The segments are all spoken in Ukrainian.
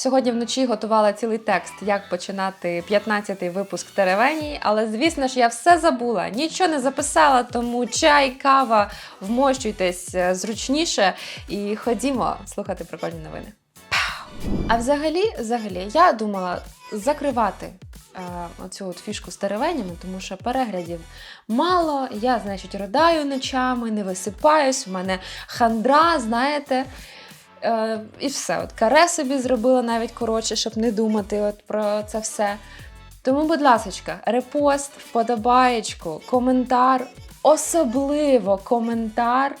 Сьогодні вночі готувала цілий текст, як починати 15-й випуск Теревенії, але звісно ж я все забула, нічого не записала, тому чай, кава, вмощуйтесь е, зручніше і ходімо слухати прикольні новини. А взагалі, взагалі, я думала закривати е, оцю от фішку з теревенями, тому що переглядів мало. Я, значить, ридаю ночами, не висипаюсь, в мене хандра, знаєте. Е, і все. От каре собі зробила навіть коротше, щоб не думати от про це все. Тому, будь ласка, репост, вподобаєчку, коментар, особливо коментар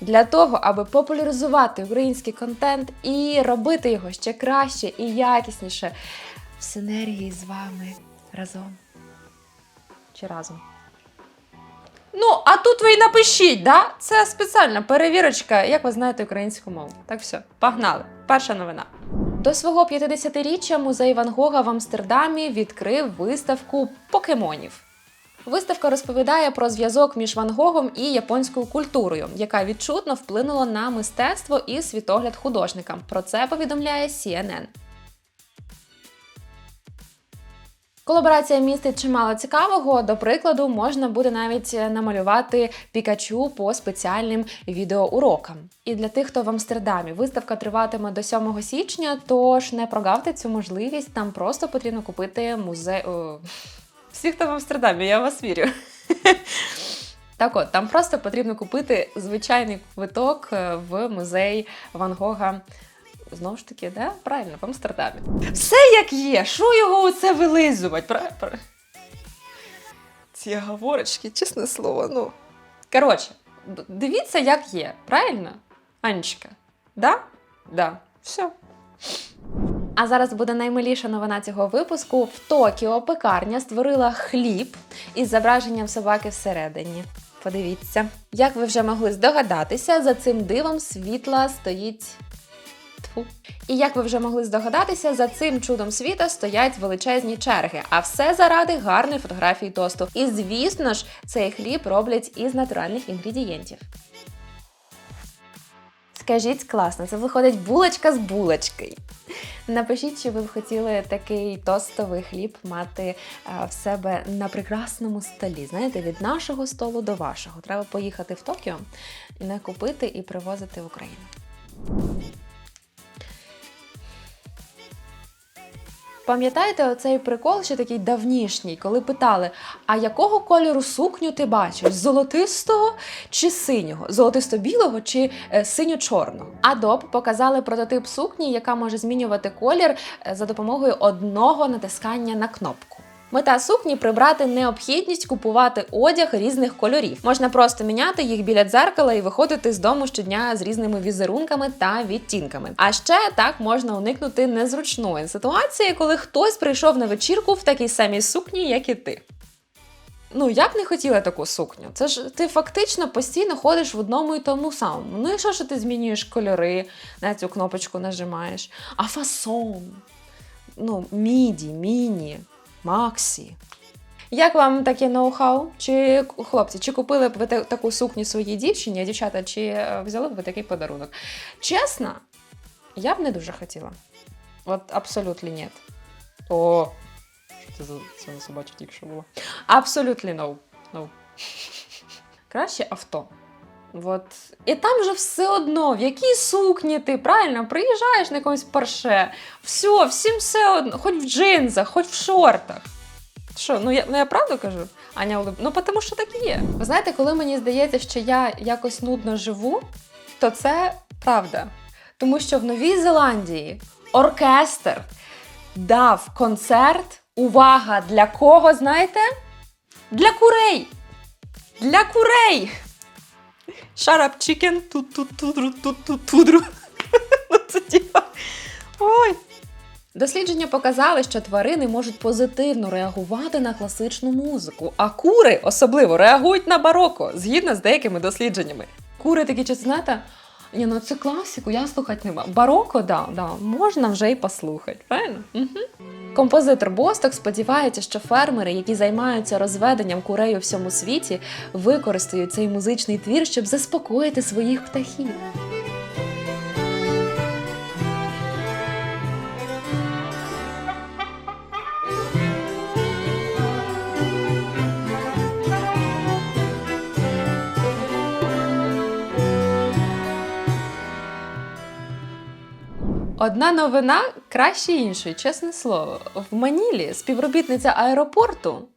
для того, аби популяризувати український контент і робити його ще краще і якісніше в синергії з вами разом. Чи разом? Ну, а тут ви і напишіть, да? Це спеціальна перевірочка, як ви знаєте українську мову. Так все, погнали. Перша новина. До свого 50-річчя музей Ван Гога в Амстердамі відкрив виставку покемонів. Виставка розповідає про зв'язок між Ван Гогом і японською культурою, яка відчутно вплинула на мистецтво і світогляд художника. Про це повідомляє CNN. Колаборація містить чимало цікавого. До прикладу, можна буде навіть намалювати Пікачу по спеціальним відеоурокам. І для тих, хто в Амстердамі виставка триватиме до 7 січня, тож не прогавте цю можливість. Там просто потрібно купити музей. О, Всі, хто в Амстердамі, я вас вірю. Так от, там просто потрібно купити звичайний квиток е, в музей Ван Гога. Знову ж таки, да? правильно, в Амстердамі. Все як є, що його оце вилизувати? Ці говорочки, чесне слово, ну. Коротше, дивіться, як є, правильно? Анечка? Да? Да. Все. А зараз буде наймиліша новина цього випуску. В Токіо пекарня створила хліб із зображенням собаки всередині. Подивіться. Як ви вже могли здогадатися, за цим дивом світла стоїть. Тьфу. І як ви вже могли здогадатися, за цим чудом світа стоять величезні черги, а все заради гарної фотографії тосту. І звісно ж, цей хліб роблять із натуральних інгредієнтів. Скажіть класно, це виходить булочка з булочкою. Напишіть, чи ви б хотіли такий тостовий хліб мати е, в себе на прекрасному столі. Знаєте, від нашого столу до вашого. Треба поїхати в Токіо не купити і привозити в Україну. Пам'ятаєте оцей прикол, ще такий давнішній, коли питали: а якого кольору сукню ти бачиш? Золотистого чи синього? Золотисто-білого чи е, синьо-чорного? Adobe показали прототип сукні, яка може змінювати колір е, за допомогою одного натискання на кнопку. Мета сукні прибрати необхідність купувати одяг різних кольорів. Можна просто міняти їх біля дзеркала і виходити з дому щодня з різними візерунками та відтінками. А ще так можна уникнути незручної ситуації, коли хтось прийшов на вечірку в такій самій сукні, як і ти. Ну, я б не хотіла таку сукню. Це ж ти фактично постійно ходиш в одному і тому самому. Ну і що, що ти змінюєш кольори, на цю кнопочку нажимаєш? А фасон? Ну, міді, міні, максі. Як вам таке ноу-хау? Чи хлопці, чи купили б ви таку сукню своїй дівчині, а дівчата, чи е, взяли б ви такий подарунок? Чесно, я б не дуже хотіла. От абсолютно ні. О, що це за це за собача тільки що було? Абсолютно no. no. Краще авто. От. І там же все одно, в якій сукні ти, правильно, приїжджаєш на якомусь парше. Все, всім все одно, хоч в джинсах, хоч в шортах. Що, ну я, ну я правду кажу? Аня улиб... Ну, тому що так і є. Ви знаєте, коли мені здається, що я якось нудно живу, то це правда. Тому що в Новій Зеландії оркестр дав концерт. Увага! Для кого, знаєте? Для курей! Для курей! Up, chicken, тут тут тудру, тут тут тудру. Це типа. Ой. Дослідження показали, що тварини можуть позитивно реагувати на класичну музику, а кури особливо реагують на бароко, згідно з деякими дослідженнями. Кури такі чи знаєте, ні, ну це класику, я слухати не можу. Бароко, да, да, можна вже й послухати, правильно? Угу. Композитор Босток сподівається, що фермери, які займаються розведенням курей у всьому світі, використають цей музичний твір, щоб заспокоїти своїх птахів. Одна новина краще іншої, чесне слово. В Манілі співробітниця аеропорту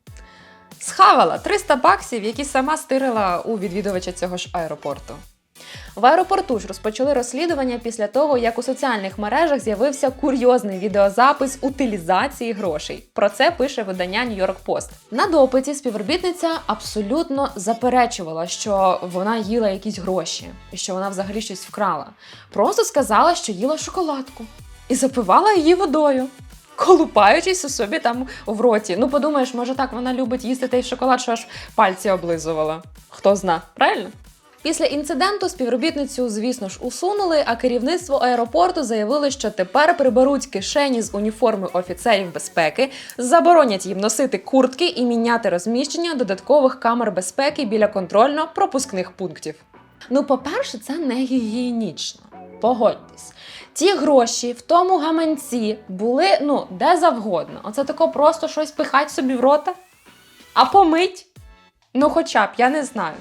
схавала 300 баксів, які сама стирила у відвідувача цього ж аеропорту. В аеропорту ж розпочали розслідування після того, як у соціальних мережах з'явився курйозний відеозапис утилізації грошей. Про це пише видання New York Post. На допиті співробітниця абсолютно заперечувала, що вона їла якісь гроші і що вона взагалі щось вкрала. Просто сказала, що їла шоколадку і запивала її водою. Колупаючись у собі там в роті. Ну, подумаєш, може так вона любить їсти той шоколад, що аж пальці облизувала. Хто зна, правильно? Після інциденту співробітницю, звісно ж, усунули, а керівництво аеропорту заявило, що тепер приберуть кишені з уніформи офіцерів безпеки, заборонять їм носити куртки і міняти розміщення додаткових камер безпеки біля контрольно-пропускних пунктів. Ну, по-перше, це не гігієнічно. Погодьтесь. Ті гроші в тому гаманці були ну де завгодно. Оце тако просто щось пихать собі в рота, а помить. Ну, хоча б, я не знаю.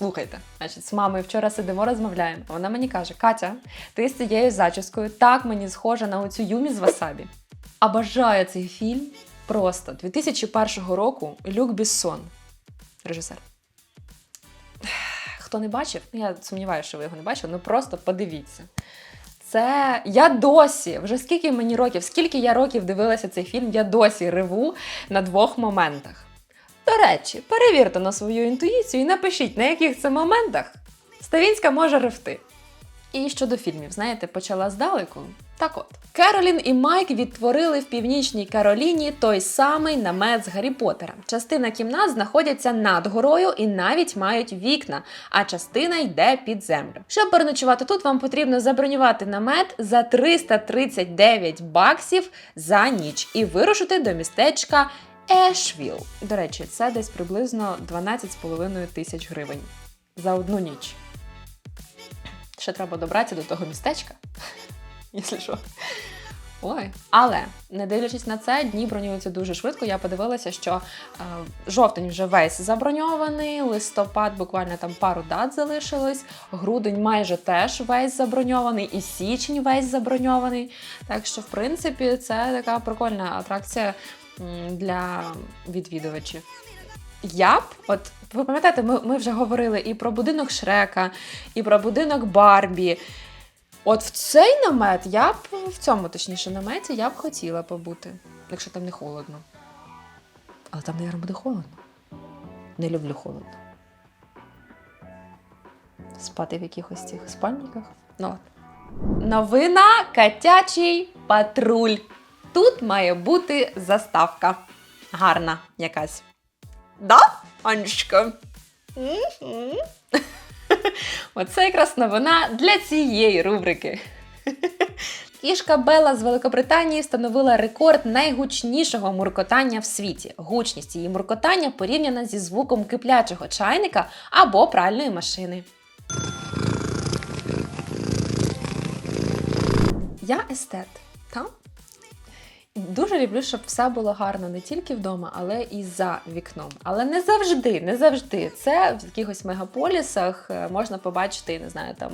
Слухайте, значить, з мамою вчора сидимо, розмовляємо. Вона мені каже: Катя, ти з цією зачіскою так мені схожа на оцю юмі з Васабі. А бажаю цей фільм просто 2001 року Люк Біссон, режисер. Хто не бачив, ну я сумніваюся, що ви його не бачили, ну просто подивіться. Це я досі, вже скільки мені років, скільки я років дивилася цей фільм, я досі реву на двох моментах. До речі, перевірте на свою інтуїцію і напишіть, на яких це моментах Ставінська може ревти. І щодо фільмів, знаєте, почала здалеку. Так от, Керолін і Майк відтворили в північній Кароліні той самий намет з Гаррі Поттера. Частина кімнат знаходяться над горою і навіть мають вікна, а частина йде під землю. Щоб переночувати тут, вам потрібно забронювати намет за 339 баксів за ніч і вирушити до містечка Ешвіл. До речі, це десь приблизно 12,5 тисяч гривень за одну ніч. Ще треба добратися до того містечка, якщо що. Ой, але не дивлячись на це, дні бронюються дуже швидко. Я подивилася, що е, жовтень вже весь заброньований, листопад буквально там пару дат залишилось, грудень майже теж весь заброньований, і січень весь заброньований. Так що, в принципі, це така прикольна атракція для відвідувачів. Я б, от ви пам'ятаєте, ми, ми вже говорили і про будинок Шрека, і про будинок Барбі. От в цей намет я б в цьому, точніше, наметі я б хотіла побути, якщо там не холодно. Але там, мабуть, буде холодно. Не люблю холодно. Спати в якихось цих спальниках. Ну от. Новина Катячий патруль. Тут має бути заставка. Гарна якась. Да, Анечка? Оце якраз новина для цієї рубрики. Кішка Белла з Великобританії встановила рекорд найгучнішого муркотання в світі. Гучність її муркотання порівняна зі звуком киплячого чайника або пральної машини. Я естет. Та? Дуже люблю, щоб все було гарно не тільки вдома, але і за вікном. Але не завжди, не завжди. Це в якихось мегаполісах е, можна побачити, не знаю, там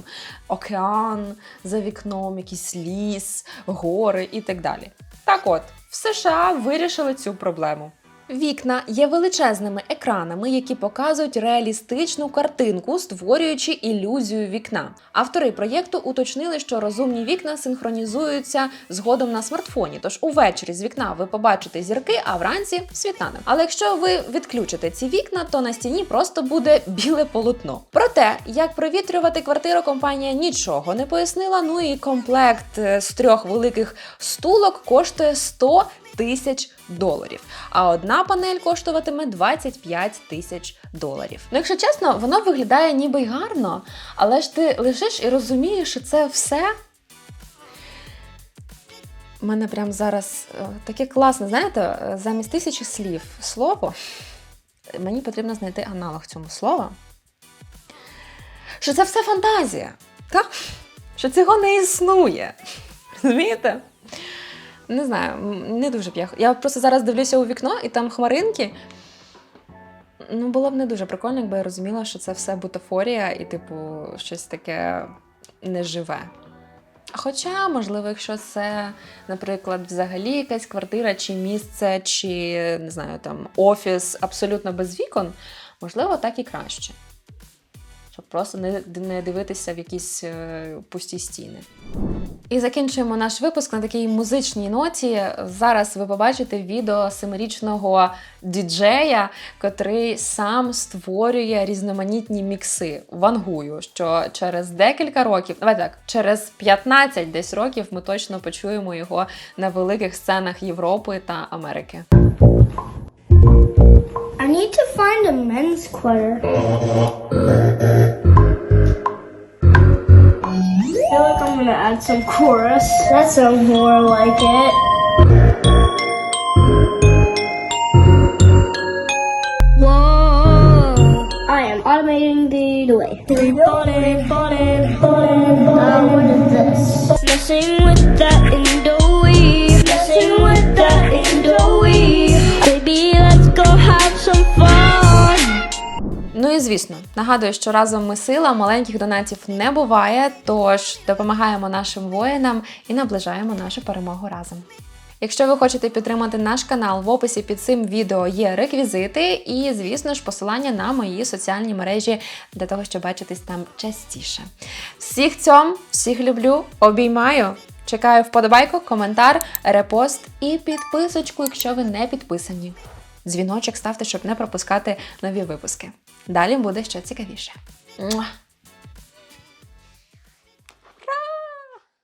океан за вікном, якийсь ліс, гори і так далі. Так от, в США вирішили цю проблему. Вікна є величезними екранами, які показують реалістичну картинку, створюючи ілюзію вікна. Автори проєкту уточнили, що розумні вікна синхронізуються згодом на смартфоні. Тож увечері з вікна ви побачите зірки, а вранці світанок. Але якщо ви відключите ці вікна, то на стіні просто буде біле полотно. Про те, як провітрювати квартиру, компанія нічого не пояснила. Ну і комплект е, з трьох великих стулок коштує 100 тисяч доларів. А одна панель коштуватиме 25 тисяч доларів. Ну, якщо чесно, воно виглядає ніби й гарно, але ж ти лежиш і розумієш, що це все. У мене прям зараз е, таке класне, знаєте, е, замість тисячі слів слово. Мені потрібно знайти аналог цьому слова. Що це все фантазія. Так? Що цього не існує. Розумієте? Не знаю, не дуже б я. Я просто зараз дивлюся у вікно, і там хмаринки. Ну, було б не дуже прикольно, якби я розуміла, що це все бутафорія і, типу, щось таке неживе. Хоча, можливо, якщо це, наприклад, взагалі якась квартира, чи місце, чи не знаю, там офіс абсолютно без вікон, можливо, так і краще. Щоб просто не, не дивитися в якісь е, пусті стіни. І закінчуємо наш випуск на такій музичній ноті. Зараз ви побачите відео семирічного діджея, котрий сам створює різноманітні мікси. Вангую, що через декілька років, давай так, через 15 десь років ми точно почуємо його на великих сценах Європи та Америки. I need to find a men's quarter. Some chorus. That sounds more like it. Звісно, нагадую, що разом ми сила, маленьких донатів не буває, тож допомагаємо нашим воїнам і наближаємо нашу перемогу разом. Якщо ви хочете підтримати наш канал, в описі під цим відео є реквізити і, звісно ж, посилання на мої соціальні мережі для того, щоб бачитись там частіше. Всіх цьом, всіх люблю, обіймаю. Чекаю вподобайку, коментар, репост і підписочку, якщо ви не підписані. Дзвіночок ставте, щоб не пропускати нові випуски. Далі буде ще цікавіше.